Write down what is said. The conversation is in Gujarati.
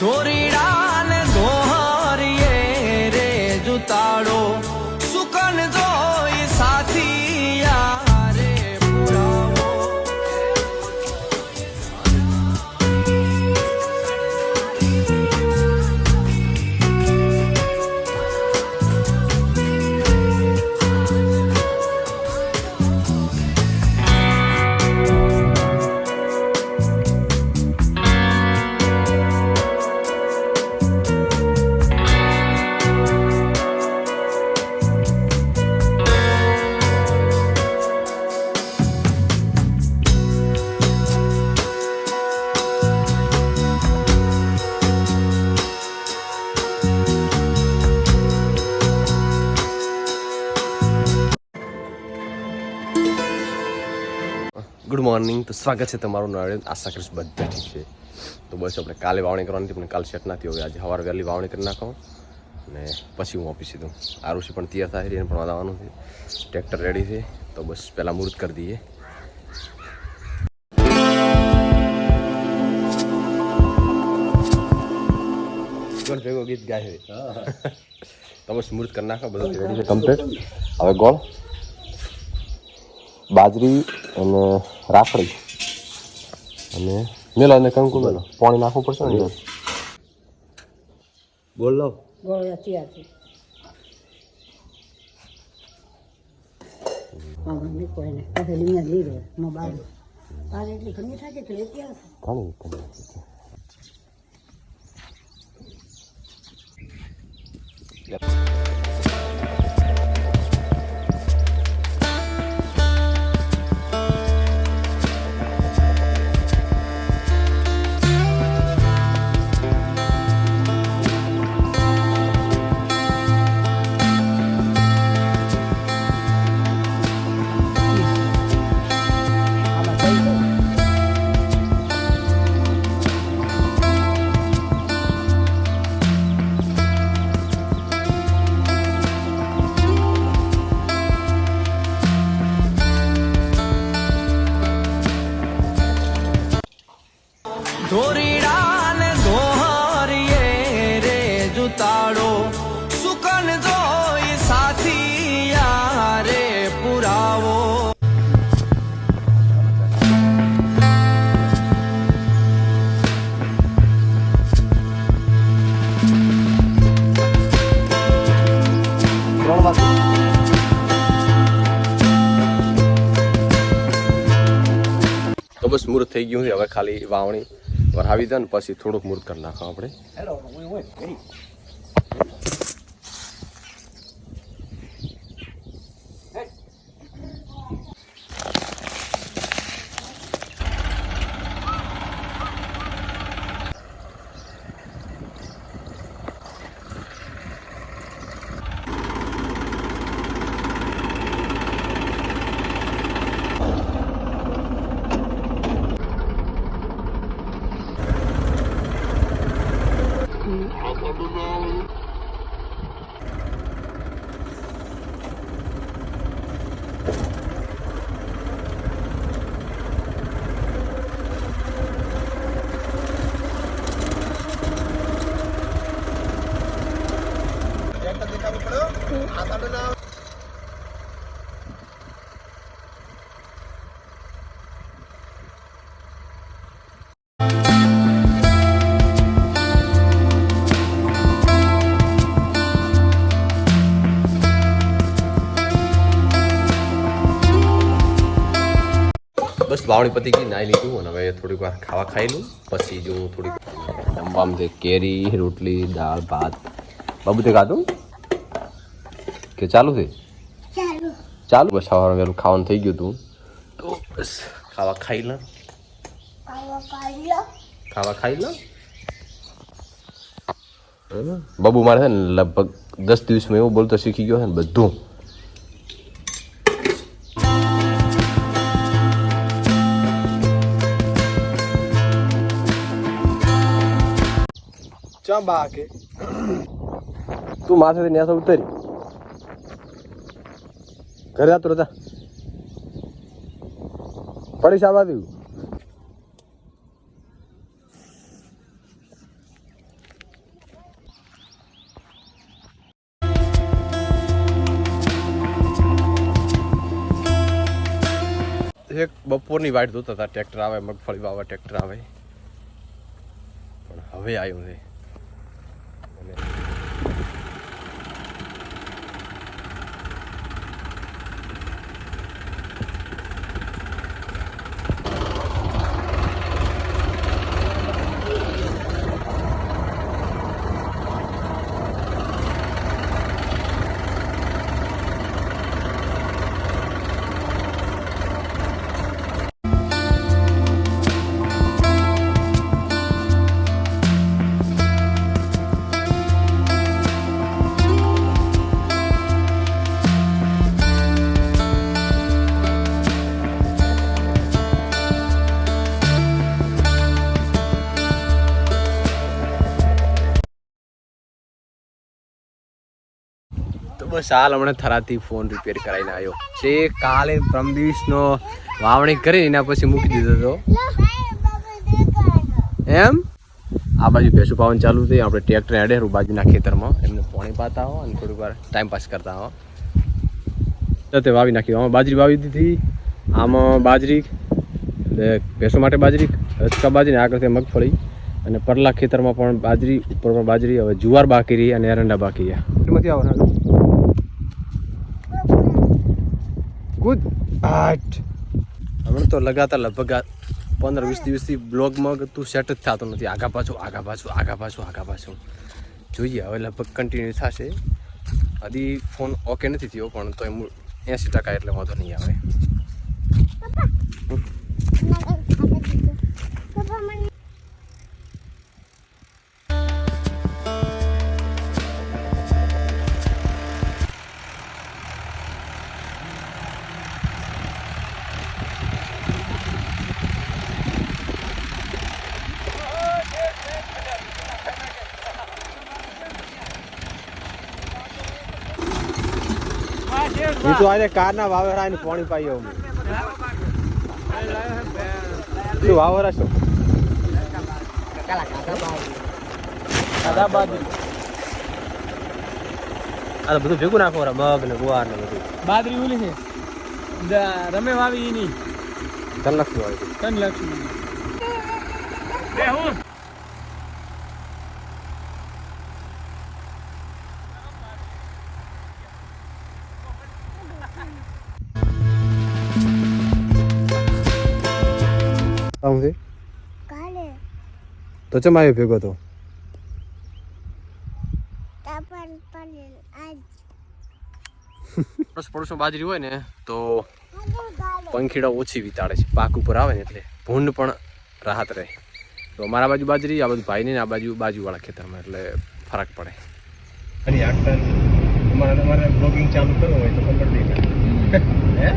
ধরিড়া ગુડ મોર્નિંગ તો સ્વાગત છે તમારું નરેન્દ્ર આશા કરીશ બધા ઠીક છે. તો બસ આપણે કાલે વાવણી કરવાની હતી પણ કાલે સેટ નથી હવે આજે સવારે વહેલી વાવણી કરી નાખો. અને પછી હું ઓફિસ સીધું આરુષિ પણ તૈયાર થાય છે એને પણ વાવવાનું છે. ટ્રેક્ટર રેડી છે. તો બસ પહેલાં મુહૂર્ત કરી દઈએ. ભેગો ગીત ગાય તો બસ મુહૂર્ત કરી નાખો બધું રેડી છે કમ્પ્લીટ હવે ગોળ? બાજરી અને રાખડી. અને મેલો અને કંકુ મેલો. પાણી નાખવું પડશે ને બોલો લો. ધોરીડા ને રે જુતાડો. સુકન જોઈ સાથીયા રે પુરાવો તો બસ મૂર્ત થઈ ગયું છે હવે ખાલી વાવણી. વરાવી દે ને પછી થોડુંક મુહૂર્ત કરી નાખો આપણે. બસ વાવણી પતી ગઈ નાઈ લીધું અને હવે થોડીક વાર ખાવા ખાઈ લઉં. પછી જો થોડીક જમવામાં છે કેરી રોટલી દાળ ભાત બાબુ તે ખાધું? કે ચાલુ છે? ચાલુ. બસ સવારે વહેલું ખાવાનું થઈ ગયું હતું. તો બસ ખાવા ખાઈ લે. ખાવા ખાઈ લો. બબુ મારે છે ને લગભગ દસ દિવસમાં એવું બોલતો શીખી ગયો છે ને બધું. ના બાકે તું માથેથી નેસો ઉતરી ઘરે જતો રજા પડી સાબા દઉં એક બપોરની વાટ જોતા હતા. ટ્રેક્ટર આવે, મગફળી વાવા ટ્રેક્ટર આવે. પણ હવે આવ્યું નહીં અને બસ હાલ હમણાં થરાથી ફોન રિપેર કરાવીને આવ્યો. જે કાલે પ્રમ દિવસનો વાવણી કરી એના પછી મૂકી દીધો હતો એમ? આ બાજુ ભેંસું પાવન ચાલુ થઈ. આપણે ટ્રેક્ટર હેડે બાજુના ખેતરમાં. એમને પાણી પાતા હો અને થોડીક વાર ટાઈમ પાસ કરતા હો. તો વાવી નાખ્યું. આમાં બાજરી વાવી દીધી. આમાં બાજરી ભેંસો માટે બાજરી, હચકા બાજરી આગળ મગફળી. અને પરલા ખેતરમાં પણ બાજરી ઉપર પણ બાજરી, હવે જુવાર બાકી રહી અને એરંડા બાકી રહ્યા એમાંથી આવો ગુડ આર્ટ. હમણાં તો લગાતાર લગભગ પંદર વીસ દિવસથી બ્લોગમાં તું સેટ જ થતો નથી. આગા પાછું આગા પાછું આગા પાછું આગા પાછું. જોઈએ, હવે લગભગ કન્ટિન્યુ થશે. હજી ફોન ઓકે નથી થયો, પણ તો એમ એંસી ટકા એટલે વાંધો નહીં આવે. એ તો આજે કારના વાવેરા આવીને પાણી પાઈ આવું. શું વાવેરા શું આ બધું ભેગું નાખો મગ ને ગુવાર ને બધું. બાદરી ઉલી છે. રમે વાવી એની. ધનલક્ષ્મી વાવી ત્રણ લક્ષ્મી તો ચમ આવ્યો ભેગો તો? પડોશ પડોશમાં બાજરી હોય ને તો પંખીડા ઓછી વિતાડે છે. પાક ઉપર આવે ને એટલે ભૂંડ પણ રાહત રહે. તો અમારા બાજુ બાજરી આ બાજુ ભાઈને ને આ બાજુ બાજુવાળા ખેતરમાં એટલે ફરક પડે. ફરી આગળ તમારે તમારે બ્લોગિંગ ચાલુ કરવું હોય તો ખબર નહીં હે?